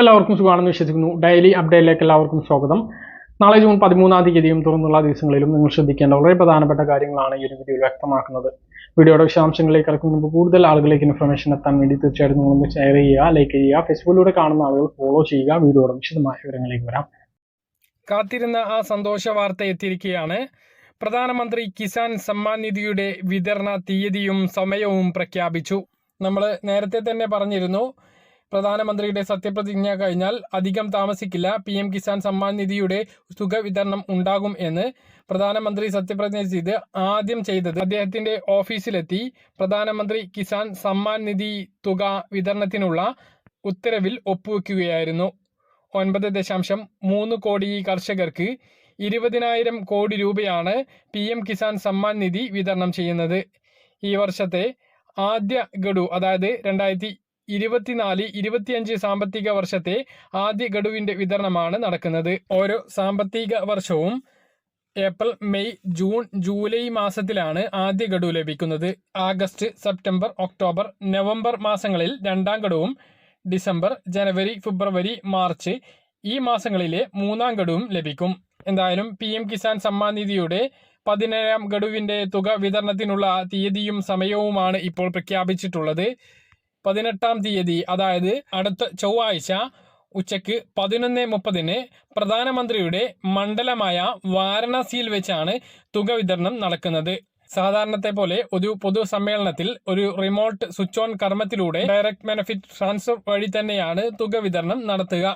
എല്ലാവർക്കും സുഖമാണെന്ന് വിശ്വസിക്കുന്നു. ഡെയിലി അപ്ഡേറ്റിലേക്ക് എല്ലാവർക്കും സ്വാഗതം. നാളെ ജൂൺ പതിമൂന്നാം തീയതിയും തുറന്നുള്ള ദിവസങ്ങളിലും നിങ്ങൾ ശ്രദ്ധിക്കേണ്ട വളരെ പ്രധാനപ്പെട്ട കാര്യങ്ങളാണ് ഈ ഒരു വീഡിയോയിൽ വ്യക്തമാക്കുന്നത്. വീഡിയോയുടെ വിശദാംശങ്ങളിലേക്ക് കിടക്കുന്ന മുമ്പ് കൂടുതൽ ആളുകളിലേക്ക് ഇൻഫർമേഷൻ എത്താൻ വേണ്ടി തീർച്ചയായിട്ടും നിങ്ങളൊന്ന് ഷെയർ ചെയ്യുക ലൈക്ക് ചെയ്യുക ഫേസ്ബുക്കിലൂടെ കാണുന്ന ആളുകൾ ഫോളോ ചെയ്യുക വീഡിയോയുടെ വിശദമായ വിവരങ്ങളിലേക്ക് വരാം. കാത്തിരുന്ന ആ സന്തോഷ വാർത്ത എത്തിയിരിക്കുകയാണ്. പ്രധാനമന്ത്രി കിസാൻ സമ്മാൻ നിധിയുടെ വിതരണ തീയതിയും സമയവും പ്രഖ്യാപിച്ചു. നമ്മൾ നേരത്തെ തന്നെ പറഞ്ഞിരുന്നു പ്രധാനമന്ത്രിയുടെ സത്യപ്രതിജ്ഞ കഴിഞ്ഞാൽ അധികം താമസിക്കില്ല. പി എം കിസാൻ സമ്മാൻ നിധിയുടെ തുക വിതരണം ഉണ്ടാകും എന്ന് പ്രധാനമന്ത്രി സത്യപ്രതിജ്ഞ ചെയ്ത് ആദ്യം ചെയ്തത് അദ്ദേഹത്തിന്റെ ഓഫീസിലെത്തി പ്രധാനമന്ത്രി കിസാൻ സമ്മാൻ നിധി തുക വിതരണത്തിനുള്ള ഉത്തരവിൽ ഒപ്പുവെക്കുകയായിരുന്നു. ഒൻപത് ദശാംശം മൂന്ന് കോടി കർഷകർക്ക് ഇരുപതിനായിരം കോടി രൂപയാണ് പി എം കിസാൻ സമ്മാൻ നിധി വിതരണം ചെയ്യുന്നത്. ഈ വർഷത്തെ ആദ്യ ഗഡു അതായത് രണ്ടായിരത്തി ഇരുപത്തിനാല് ഇരുപത്തിയഞ്ച് സാമ്പത്തിക വർഷത്തെ ആദ്യ ഗഡുവിന്റെ വിതരണമാണ് നടക്കുന്നത്. ഓരോ സാമ്പത്തിക വർഷവും ഏപ്രിൽ മെയ് ജൂൺ ജൂലൈ മാസത്തിലാണ് ആദ്യ ഗഡു ലഭിക്കുന്നത്. ആഗസ്റ്റ് സെപ്റ്റംബർ ഒക്ടോബർ നവംബർ മാസങ്ങളിൽ രണ്ടാം ഗഡുവും ഡിസംബർ ജനുവരി ഫെബ്രുവരി മാർച്ച് ഈ മാസങ്ങളിലെ മൂന്നാം ഗഡുവും ലഭിക്കും. എന്തായാലും പി എം കിസാൻ സമ്മാൻ നിധിയുടെ പതിനേഴാം ഗഡുവിന്റെ തുക വിതരണത്തിനുള്ള തീയതിയും സമയവുമാണ് ഇപ്പോൾ പ്രഖ്യാപിച്ചിട്ടുള്ളത്. പതിനെട്ടാം തീയതി അതായത് അടുത്ത ചൊവ്വാഴ്ച ഉച്ചയ്ക്ക് പതിനൊന്ന് മുപ്പതിന് പ്രധാനമന്ത്രിയുടെ മണ്ഡലമായ വാരണാസിയിൽ വെച്ചാണ് തുക വിതരണം നടക്കുന്നത്. സാധാരണത്തെ പോലെ ഒരു പൊതുസമ്മേളനത്തിൽ ഒരു റിമോട്ട് സ്വിച്ച് ഓൺ കർമ്മത്തിലൂടെ ഡയറക്ട് ബെനഫിറ്റ് ട്രാൻസ്ഫർ വഴി തന്നെയാണ് തുക വിതരണം നടത്തുക.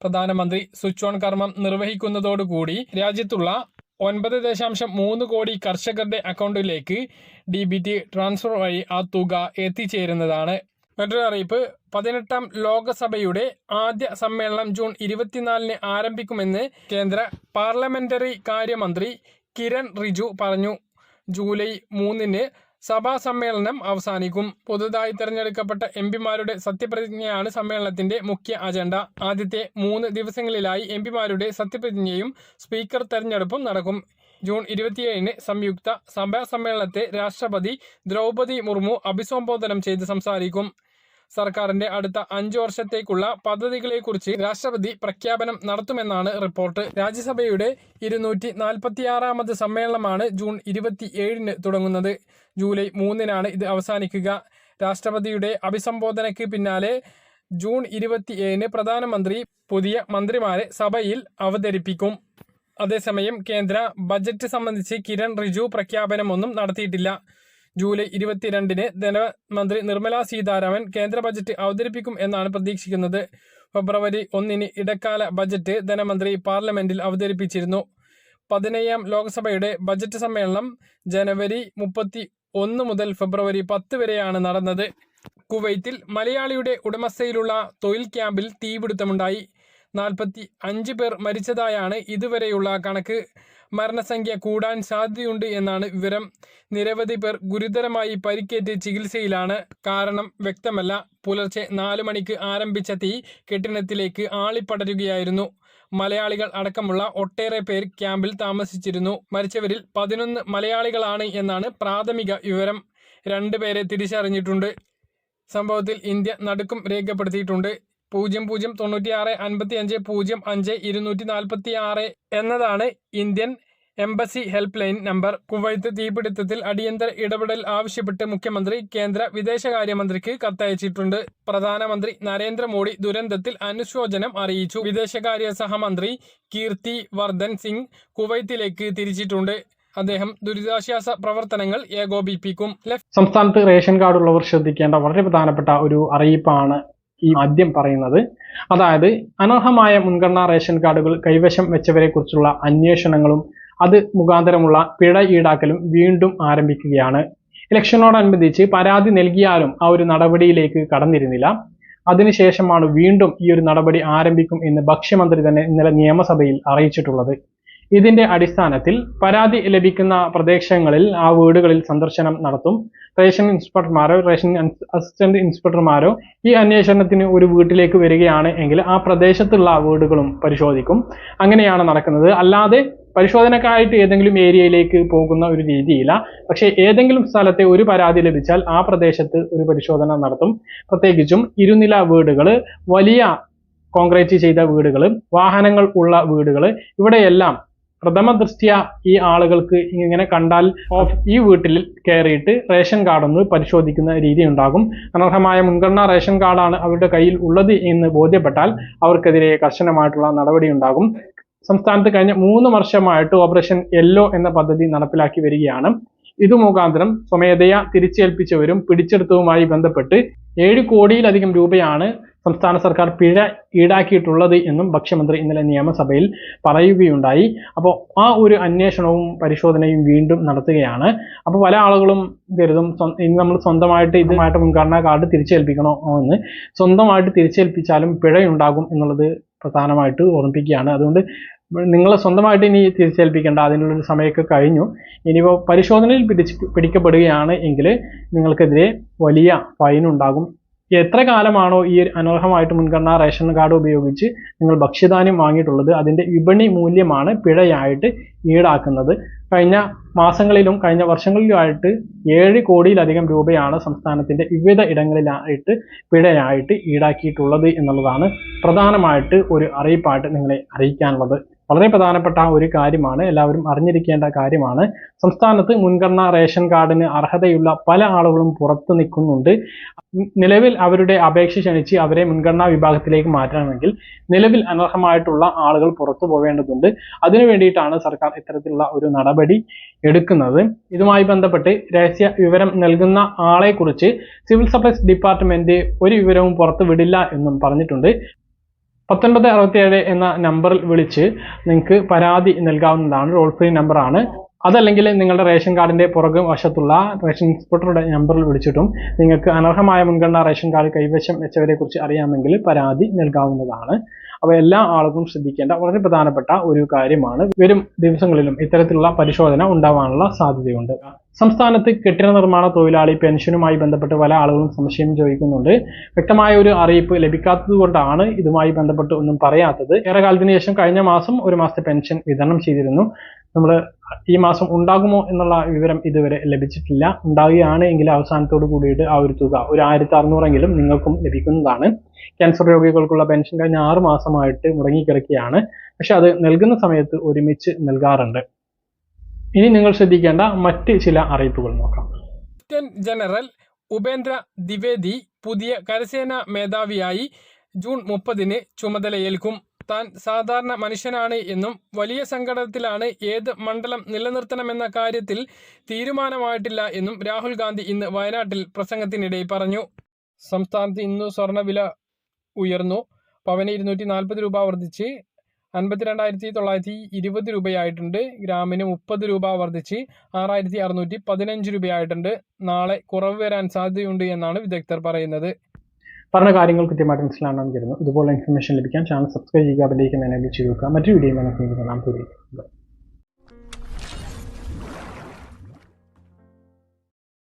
പ്രധാനമന്ത്രി സ്വിച്ച് ഓൺ കർമ്മം നിർവഹിക്കുന്നതോടുകൂടി രാജ്യത്തുള്ള ഒൻപത് ദശാംശം മൂന്ന് കോടി കർഷകരുടെ അക്കൗണ്ടിലേക്ക് ഡി ബി ടി ട്രാൻസ്ഫർ വഴി ആ തുക എത്തിച്ചേരുന്നതാണ്. മറ്റൊരു അറിയിപ്പ്. പതിനെട്ടാം ലോകസഭയുടെ ആദ്യ സമ്മേളനം ജൂൺ ഇരുപത്തിനാലിന് ആരംഭിക്കുമെന്ന് കേന്ദ്ര പാർലമെന്ററി കാര്യമന്ത്രി കിരൺ റിജു പറഞ്ഞു. ജൂലൈ മൂന്നിന് സഭാ സമ്മേളനം അവസാനിക്കും. പുതുതായി തിരഞ്ഞെടുക്കപ്പെട്ട എം പിമാരുടെ സത്യപ്രതിജ്ഞയാണ് സമ്മേളനത്തിന്റെ മുഖ്യ അജണ്ട. ആദ്യത്തെ മൂന്ന് ദിവസങ്ങളിലായി എം പിമാരുടെ സത്യപ്രതിജ്ഞയും സ്പീക്കർ തെരഞ്ഞെടുപ്പും നടക്കും. ജൂൺ ഇരുപത്തിയേഴിന് സംയുക്ത സഭാ സമ്മേളനത്തെ രാഷ്ട്രപതി ദ്രൗപദി മുർമു അഭിസംബോധനം ചെയ്ത് സംസാരിക്കും. സർക്കാരിന്റെ അടുത്ത അഞ്ചു വർഷത്തേക്കുള്ള പദ്ധതികളെക്കുറിച്ച് രാഷ്ട്രപതി പ്രഖ്യാപനം നടത്തുമെന്നാണ് റിപ്പോർട്ട്. രാജ്യസഭയുടെ ഇരുന്നൂറ്റി നാൽപ്പത്തിയാറാമത് സമ്മേളനമാണ് ജൂൺ ഇരുപത്തിയേഴിന് തുടങ്ങുന്നത്. ജൂലൈ മൂന്നിനാണ് ഇത് അവസാനിക്കുക. രാഷ്ട്രപതിയുടെ അഭിസംബോധനയ്ക്ക് പിന്നാലെ ജൂൺ ഇരുപത്തിയേഴിന് പ്രധാനമന്ത്രി പുതിയ മന്ത്രിമാരെ സഭയിൽ അവതരിപ്പിക്കും. അതേസമയം കേന്ദ്ര ബജറ്റ് സംബന്ധിച്ച് കിരൺ റിജു പ്രഖ്യാപനമൊന്നും നടത്തിയിട്ടില്ല. ജൂലൈ ഇരുപത്തിരണ്ടിന് ധനമന്ത്രി നിർമ്മല സീതാരാമൻ കേന്ദ്ര ബജറ്റ് അവതരിപ്പിക്കും എന്നാണ് പ്രതീക്ഷിക്കുന്നത്. ഫെബ്രുവരി ഒന്നിന് ഇടക്കാല ബജറ്റ് ധനമന്ത്രി പാർലമെന്റിൽ അവതരിപ്പിച്ചിരുന്നു. പതിനയ്യാം ലോക്സഭയുടെ ബജറ്റ് സമ്മേളനം ജനുവരി മുപ്പത്തി ഒന്ന് മുതൽ ഫെബ്രുവരി പത്ത് വരെയാണ് നടന്നത്. കുവൈത്തിൽ മലയാളിയുടെ ഉടമസ്ഥയിലുള്ള തൊഴിൽ ക്യാമ്പിൽ തീപിടുത്തമുണ്ടായി. നാൽപ്പത്തി അഞ്ച് പേർ മരിച്ചതായാണ് ഇതുവരെയുള്ള കണക്ക്. മരണസംഖ്യ കൂടാൻ സാധ്യതയുണ്ട് എന്നാണ് വിവരം. നിരവധി പേർ ഗുരുതരമായി പരിക്കേറ്റ് ചികിത്സയിലാണ്. കാരണം വ്യക്തമല്ല. പുലർച്ചെ നാല് മണിക്ക് ആരംഭിച്ച തീ കെട്ടിടത്തിലേക്ക് ആളിപ്പടരുകയായിരുന്നു. മലയാളികൾ അടക്കമുള്ള ഒട്ടേറെ പേർ ക്യാമ്പിൽ താമസിച്ചിരുന്നു. മരിച്ചവരിൽ പതിനൊന്ന് മലയാളികളാണ് എന്നാണ് പ്രാഥമിക വിവരം. രണ്ടുപേരെ തിരിച്ചറിഞ്ഞിട്ടുണ്ട്. സംഭവത്തിൽ ഇന്ത്യ നടുക്കും രേഖപ്പെടുത്തിയിട്ടുണ്ട്. പൂജ്യം പൂജ്യം തൊണ്ണൂറ്റി ആറ് അൻപത്തി അഞ്ച് പൂജ്യം അഞ്ച് ഇരുന്നൂറ്റി നാൽപ്പത്തി ആറ് എന്നതാണ് Indian embassy help line number. Kuwait തീപിടുത്തത്തിൽ അടിയന്തര ഇടപെടൽ ആവശ്യപ്പെട്ട് മുഖ്യമന്ത്രി കേന്ദ്ര വിദേശകാര്യമന്ത്രിക്ക് കത്തയച്ചിട്ടുണ്ട്. പ്രധാനമന്ത്രി നരേന്ദ്രമോദി ദുരന്തത്തിൽ അനുശോചനം അറിയിച്ചു. വിദേശകാര്യ സഹമന്ത്രി കീർത്തി വർദ്ധൻ സിംഗ് കുവൈത്തിലേക്ക് തിരിച്ചിട്ടുണ്ട്. അദ്ദേഹം ദുരിതാശ്വാസ പ്രവർത്തനങ്ങൾ ഏകോപിപ്പിക്കും. സംസ്ഥാനത്ത് റേഷൻ കാർഡ് ഉള്ളവർ ശ്രദ്ധിക്കേണ്ട വളരെ പ്രധാനപ്പെട്ട ഒരു അറിയിപ്പാണ് ഈ ആദ്യം പറയുന്നത്. അതായത് അനർഹമായ മുൻഗണനാ റേഷൻ കാർഡുകൾ കൈവശം വെച്ചവരെ കുറിച്ചുള്ള അന്വേഷണങ്ങളും അത് മുഖാന്തരമുള്ള പിഴ ഈടാക്കലും വീണ്ടും ആരംഭിക്കുകയാണ്. ഇലക്ഷനോടനുബന്ധിച്ച് പരാതി നൽകിയാലും ആ ഒരു നടപടിയിലേക്ക് കടന്നിരുന്നില്ല. അതിനുശേഷമാണ് വീണ്ടും ഈ ഒരു നടപടി ആരംഭിക്കും എന്ന് ഭക്ഷ്യമന്ത്രി തന്നെ ഇന്നലെ നിയമസഭയിൽ അറിയിച്ചിട്ടുള്ളത്. ഇതിന്റെ അടിസ്ഥാനത്തിൽ പരാതി ലഭിക്കുന്ന പ്രദേശങ്ങളിൽ ആ വീടുകളിൽ സന്ദർശനം നടത്തും. റേഷൻ ഇൻസ്പെക്ടർമാരോ റേഷൻ അസിസ്റ്റന്റ് ഇൻസ്പെക്ടർമാരോ ഈ അന്വേഷണത്തിന് ഒരു വീട്ടിലേക്ക് വരികയാണ് എങ്കിൽ ആ പ്രദേശത്തുള്ള വീടുകളും പരിശോധിക്കും. അങ്ങനെയാണ് നടക്കുന്നത്. അല്ലാതെ പരിശോധനക്കായിട്ട് ഏതെങ്കിലും ഏരിയയിലേക്ക് പോകുന്ന ഒരു രീതിയില്ല. പക്ഷേ ഏതെങ്കിലും സ്ഥലത്തെ ഒരു പരാതി ലഭിച്ചാൽ ആ പ്രദേശത്ത് ഒരു പരിശോധന നടത്തും. പ്രത്യേകിച്ചും ഇരുനില വീടുകൾ വലിയ കോൺക്രീറ്റ് ചെയ്ത വീടുകൾ വാഹനങ്ങൾ ഉള്ള വീടുകൾ ഇവിടെയെല്ലാം പ്രഥമ ദൃഷ്ടിയ ഈ ആളുകൾക്ക് ഇങ്ങനെ കണ്ടാൽ ഈ വീട്ടിൽ കയറിയിട്ട് റേഷൻ കാർഡ് ഒന്ന് പരിശോധിക്കുന്ന രീതി ഉണ്ടാകും. അനർഹമായ മുൻഗണനാ റേഷൻ കാർഡാണ് അവരുടെ കയ്യിൽ ഉള്ളത് എന്ന് ബോധ്യപ്പെട്ടാൽ അവർക്കെതിരെ കർശനമായിട്ടുള്ള നടപടി ഉണ്ടാകും. സംസ്ഥാനത്ത് കഴിഞ്ഞ മൂന്ന് വർഷമായിട്ട് ഓപ്പറേഷൻ യെല്ലോ എന്ന പദ്ധതി നടപ്പിലാക്കി വരികയാണ്. ഇത് മുഖാന്തരം സ്വമേധയാ തിരിച്ചേൽപ്പിച്ചവരും പിടിച്ചെടുത്തവുമായി ബന്ധപ്പെട്ട് ഏഴ് കോടിയിലധികം രൂപയാണ് സംസ്ഥാന സർക്കാർ പിഴ ഈടാക്കിയിട്ടുള്ളത് എന്നും ഭക്ഷ്യമന്ത്രി ഇന്നലെ നിയമസഭയിൽ പറയുകയുണ്ടായി. അപ്പോൾ ആ ഒരു അന്വേഷണവും പരിശോധനയും വീണ്ടും നടത്തുകയാണ്. അപ്പോൾ പല ആളുകളും കരുതും ഇനി നമ്മൾ സ്വന്തമായിട്ട് ഇതുമായിട്ട് മുൻഗണനാ കാർഡ് തിരിച്ചേൽപ്പിക്കണോ എന്ന്. സ്വന്തമായിട്ട് തിരിച്ചേൽപ്പിച്ചാലും പിഴയുണ്ടാകും എന്നുള്ളത് പ്രധാനമായിട്ട് ഓർമ്മിപ്പിക്കുകയാണ്. അതുകൊണ്ട് നിങ്ങൾ സ്വന്തമായിട്ട് ഇനി തിരിച്ചേൽപ്പിക്കേണ്ട. അതിനുള്ളൊരു സമയമൊക്കെ കഴിഞ്ഞു. ഇനിയിപ്പോൾ പരിശോധനയിൽ പിടിച്ച് പിടിക്കപ്പെടുകയാണ് എങ്കിൽ നിങ്ങൾക്കെതിരെ വലിയ ഫൈൻ ഉണ്ടാകും എത്ര കാലമാണോ ഈ അനർഹമായിട്ട് മുൻഗണനാ റേഷൻ കാർഡ് ഉപയോഗിച്ച് നിങ്ങൾ ഭക്ഷ്യധാന്യം വാങ്ങിയിട്ടുള്ളത് അതിന്റെ വിപണി മൂല്യമാണ് പിഴയായിട്ട് ഈടാക്കുന്നത്. കഴിഞ്ഞ മാസങ്ങളിലും കഴിഞ്ഞ വർഷങ്ങളിലുമായിട്ട് ഏഴ് കോടിയിലധികം രൂപയാണ് സംസ്ഥാനത്തിന്റെ വിവിധ ഇടങ്ങളിലായിട്ട് പിഴയായിട്ട് ഈടാക്കിയിട്ടുള്ളത് എന്നുള്ളതാണ് പ്രധാനമായിട്ട് ഒരു അറിയിപ്പായിട്ട് നിങ്ങളെ അറിയിക്കാനുള്ളത്. വളരെ പ്രധാനപ്പെട്ട ഒരു കാര്യമാണ്. എല്ലാവരും അറിഞ്ഞിരിക്കേണ്ട കാര്യമാണ്. സംസ്ഥാനത്ത് മുൻഗണനാ റേഷൻ കാർഡിന് അർഹതയുള്ള പല ആളുകളും പുറത്തു നിൽക്കുന്നുണ്ട്. നിലവിൽ അവരുടെ അപേക്ഷ ക്ഷണിച്ച് അവരെ മുൻഗണനാ വിഭാഗത്തിലേക്ക് മാറ്റണമെങ്കിൽ നിലവിൽ അനർഹമായിട്ടുള്ള ആളുകൾ പുറത്തു പോവേണ്ടതുണ്ട്. അതിനു വേണ്ടിയിട്ടാണ് സർക്കാർ ഇത്തരത്തിലുള്ള ഒരു നടപടി എടുക്കുന്നത്. ഇതുമായി ബന്ധപ്പെട്ട് രഹസ്യ വിവരം നൽകുന്ന ആളെക്കുറിച്ച് സിവിൽ സപ്ലൈസ് ഡിപ്പാർട്ട്മെന്റ് ഒരു വിവരവും പുറത്തു വിടില്ല എന്നും പറഞ്ഞിട്ടുണ്ട്. പത്തൊൻപത് അറുപത്തിയേഴ് എന്ന നമ്പറിൽ വിളിച്ച് നിങ്ങൾക്ക് പരാതി നൽകാവുന്നതാണ് ടോൾ ഫ്രീ നമ്പറാണ് അതല്ലെങ്കിൽ നിങ്ങളുടെ റേഷൻ കാർഡിന്റെ പുറകും വശത്തുള്ള റേഷൻ ഇൻസ്പെക്ടറുടെ നമ്പറിൽ വിളിച്ചിട്ടും നിങ്ങൾക്ക് അനർഹമായ മുൻഗണന റേഷൻ കാർഡ് കൈവശം വെച്ചവരെ കുറിച്ച് അറിയാമെങ്കിൽ പരാതി നൽകാവുന്നതാണ്. അപ്പോൾ എല്ലാ ആളുകളും ശ്രദ്ധിക്കേണ്ട വളരെ പ്രധാനപ്പെട്ട ഒരു കാര്യമാണ്. വരും ദിവസങ്ങളിലും ഇത്തരത്തിലുള്ള പരിശോധന ഉണ്ടാവാനുള്ള സാധ്യതയുണ്ട്. സംസ്ഥാനത്ത് കെട്ടിട നിർമ്മാണ തൊഴിലാളി പെൻഷനുമായി ബന്ധപ്പെട്ട് പല ആളുകളും സംശയം ചോദിക്കുന്നുണ്ട്. വ്യക്തമായ ഒരു അറിയിപ്പ് ലഭിക്കാത്തത് കൊണ്ടാണ് ഇതുമായി ബന്ധപ്പെട്ട് ഒന്നും പറയാത്തത്. ഏറെ കാലത്തിന് ശേഷം കഴിഞ്ഞ മാസം ഒരു മാസത്തെ പെൻഷൻ വിതരണം ചെയ്തിരുന്നു. നമ്മൾ ഈ മാസം ഉണ്ടാകുമോ എന്നുള്ള വിവരം ഇതുവരെ ലഭിച്ചിട്ടില്ല. ഉണ്ടാകുകയാണ് എങ്കിൽ അവസാനത്തോട് കൂടിയിട്ട് ആ ഒരു തുക ഒരു ആയിരത്തി അറുന്നൂറെങ്കിലും നിങ്ങൾക്കും ലഭിക്കുന്നതാണ്. ക്യാൻസർ രോഗികൾക്കുള്ള പെൻഷൻ കഴിഞ്ഞ ആറ് മാസമായിട്ട് മുടങ്ങിക്കിടക്കുകയാണ്. പക്ഷെ അത് നൽകുന്ന സമയത്ത് ഒരുമിച്ച് നൽകാറുണ്ട്. ഇനി നിങ്ങൾ ശ്രദ്ധിക്കേണ്ട മറ്റ് ചില അറിയിപ്പുകൾ നോക്കാം. ലഫ്റ്റനന്റ് ജനറൽ ഉപേന്ദ്ര ദ്വിവേദി പുതിയ കരസേനാ മേധാവിയായി ജൂൺ മുപ്പതിന് ചുമതലയേൽക്കും. താൻ സാധാരണ മനുഷ്യനാണ് എന്നും വലിയ സങ്കടത്തിലാണ് ഏത് മണ്ഡലം നിലനിർത്തണമെന്ന കാര്യത്തിൽ തീരുമാനമായിട്ടില്ല എന്നും രാഹുൽ ഗാന്ധി ഇന്ന് വയനാട്ടിൽ പ്രസംഗത്തിനിടെ പറഞ്ഞു. സംസ്ഥാനത്ത് ഇന്ന് സ്വർണവില ഉയർന്നു. പവന് ഇരുന്നൂറ്റി നാൽപ്പത് രൂപ വർദ്ധിച്ച് അൻപത്തിരണ്ടായിരത്തി തൊള്ളായിരത്തി ഇരുപത് രൂപയായിട്ടുണ്ട്. ഗ്രാമിന് മുപ്പത് രൂപ വർദ്ധിച്ച് ആറായിരത്തി അറുന്നൂറ്റി പതിനഞ്ച് രൂപയായിട്ടുണ്ട്. നാളെ കുറവ് വരാൻ സാധ്യതയുണ്ട് എന്നാണ് വിദഗ്ധർ പറയുന്നത്. പറഞ്ഞ കാര്യങ്ങൾ കൃത്യമായിട്ട് മനസ്സിലാണെന്ന് കരുതുന്നു ഇതുപോലെ ഇൻഫർമേഷൻ ലഭിക്കാൻ ചാനൽ സബ്സ്ക്രൈബ് ചെയ്യുക അതിലേക്ക് എനേബിൾ ചെയ്ത് വെക്കുക. മറ്റൊരു വീഡിയോ നമുക്ക് കാണാം.